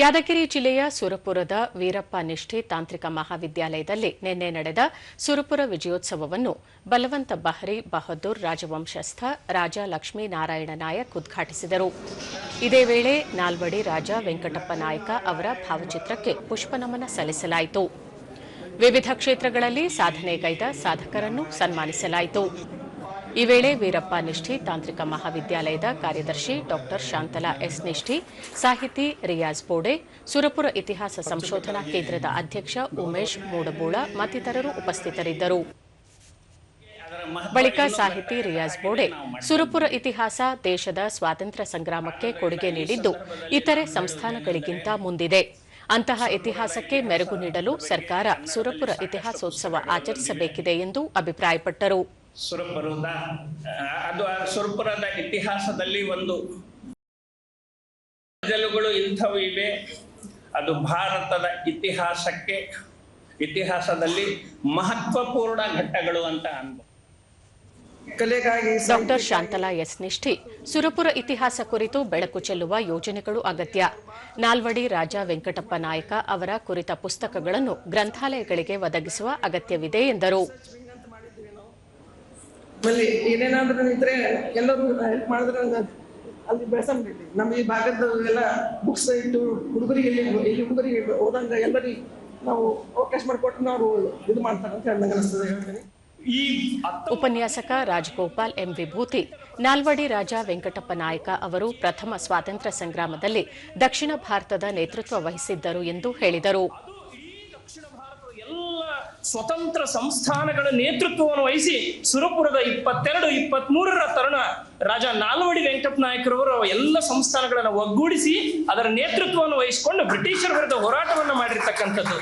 ಯಾದಗಿರಿ ಜಿಲ್ಲೆಯ ಸುರಪುರದ ವೀರಪ್ಪ ನಿಷ್ಠೆ ತಾಂತ್ರಿಕ ಮಹಾವಿದ್ಯಾಲಯದಲ್ಲಿ ನಿನ್ನೆ ನಡೆದ ಸುರಪುರ ವಿಜಯೋತ್ಸವವನ್ನು ಬಲವಂತ ಬಹರಿ ಬಹದ್ದೂರ್ ರಾಜವಂಶಸ್ಥ ರಾಜ ಲಕ್ಷ್ಮೀ ನಾರಾಯಣ ನಾಯಕ್ ಉದ್ಘಾಟಿಸಿದರು. ಇದೇ ವೇಳೆ ನಾಲ್ವಡಿ ರಾಜ ವೆಂಕಟಪ್ಪ ನಾಯಕ ಅವರ ಭಾವಚಿತ್ರಕ್ಕೆ ಪುಷ್ಪನಮನ ಸಲ್ಲಿಸಲಾಯಿತು. ವಿವಿಧ ಕ್ಷೇತ್ರಗಳಲ್ಲಿ ಸಾಧನೆಗೈದ ಸಾಧಕರನ್ನು ಸನ್ಮಾನಿಸಲಾಯಿತು. ಈ ವೇಳೆ ವೀರಪ್ಪ ನಿಷ್ಠಿ, ತಾಂತ್ರಿಕ ಮಹಾವಿದ್ಯಾಲಯದ ಕಾರ್ಯದರ್ಶಿ ಡಾ ಶಾಂತಲಾ ಎಸ್ ನಿಷ್ಠಿ, ಸಾಹಿತಿ ರಿಯಾಜ್ ಬೋಡೆ, ಸುರಪುರ ಇತಿಹಾಸ ಸಂಶೋಧನಾ ಕೇಂದ್ರದ ಅಧ್ಯಕ್ಷ ಉಮೇಶ್ ಮೂಡಬೋಳ ಮತ್ತಿತರರು ಉಪಸ್ಥಿತರಿದ್ದರು. ಬಳಿಕ ಸಾಹಿತಿ ರಿಯಾಜ್ ಬೋಡೆ ಸುರಪುರ ಇತಿಹಾಸ ದೇಶದ ಸ್ವಾತಂತ್ರ್ಯ ಸಂಗ್ರಾಮಕ್ಕೆ ಕೊಡುಗೆ ನೀಡಿದ್ದು ಇತರೆ ಸಂಸ್ಥಾನಗಳಿಗಿಂತ ಮುಂದಿದೆ. ಅಂತಹ ಇತಿಹಾಸಕ್ಕೆ ಮೆರುಗು ನೀಡಲು ಸರ್ಕಾರ ಸುರಪುರ ಇತಿಹಾಸೋತ್ಸವ ಆಚರಿಸಬೇಕಿದೆ ಎಂದು ಅಭಿಪ್ರಾಯಪಟ್ಟರು. ಸುರಪುರದ ಅದು ಆ ಸುರಪುರದ ಇತಿಹಾಸದಲ್ಲಿ ಒಂದು ಜಲುಗಳು ಇಂಥವು ಇವೆ. ಅದು ಭಾರತದ ಇತಿಹಾಸಕ್ಕೆ ಇತಿಹಾಸದಲ್ಲಿ ಮಹತ್ವಪೂರ್ಣ ಘಟ್ಟಗಳು ಅಂತ ಅನ್ಬೋದು. ಕಲೆಗಾಗಿ ಡಾಕ್ಟರ್ ಶಾಂತಲಾ ಎಸ್ ನಿಷ್ಠಿ ಸುರಪುರ ಇತಿಹಾಸ ಕುರಿತು ಬೆಳಕು ಚೆಲ್ಲುವ ಯೋಜನೆಗಳು ಅಗತ್ಯ. ನಾಲ್ವಡಿ ರಾಜ ವೆಂಕಟಪ್ಪ ನಾಯಕ ಅವರ ಕುರಿತ ಪುಸ್ತಕಗಳನ್ನು ಗ್ರಂಥಾಲಯಗಳಿಗೆ ಒದಗಿಸುವ ಅಗತ್ಯವಿದೆ ಎಂದರು. ಆಮೇಲೆ ಏನೇನಾದ್ರೂ ಇದ್ರೆ ಎಲ್ಲರೂ ಹೆಲ್ಪ್ ಮಾಡಿದ್ರೆ ಅಲ್ಲಿ ಬೆಳೆಸಂಬಿಡ್ಲಿ ನಮ್ಮ ಈ ಭಾಗದ ಎಲ್ಲ ಬುಕ್ಸ್ ಇಟ್ಟು ಹುಡುಗರಿಗೆ ಇಲ್ಲಿ ಇಲ್ಲಿ ಹುಡುಗರಿಗೆ ಓದಂಗ ಎಲ್ಲರಿಗೆ ನಾವು ಅವಕಾಶ ಮಾಡಿಕೊಟ್ಟು ನಾವು ಇದು ಮಾಡ್ತಾರೆ ಅಂತ ಹೇಳಿ ಅನಿಸ್ತದೆ. ಹೇಳ್ತೀನಿ ಈ ಉಪನ್ಯಾಸಕ ರಾಜಗೋಪಾಲ್ ಎಂ ವಿಭೂತಿ ನಾಲ್ವಡಿ ರಾಜ ವೆಂಕಟಪ್ಪ ನಾಯಕ ಅವರು ಪ್ರಥಮ ಸ್ವಾತಂತ್ರ್ಯ ಸಂಗ್ರಾಮದಲ್ಲಿ ದಕ್ಷಿಣ ಭಾರತದ ನೇತೃತ್ವ ವಹಿಸಿದ್ದರು ಎಂದು ಹೇಳಿದರು. ಸ್ವತಂತ್ರ ಸಂಸ್ಥಾನಗಳ ನೇತೃತ್ವವನ್ನು ವಹಿಸಿ ಸುರಪುರದ ಇಪ್ಪತ್ತೆರಡು ಇಪ್ಪತ್ತ್ ಮೂರರ ತರುಣ ರಾಜ ನಾಲ್ವಡಿ ವೆಂಕಟಪ್ಪ ನಾಯಕರವರು ಎಲ್ಲ ಸಂಸ್ಥಾನಗಳನ್ನು ಒಗ್ಗೂಡಿಸಿ ಅದರ ನೇತೃತ್ವವನ್ನು ವಹಿಸಿಕೊಂಡು ಬ್ರಿಟಿಷರ ವಿರುದ್ಧ ಹೋರಾಟವನ್ನು ಮಾಡಿರ್ತಕ್ಕಂಥದ್ದು.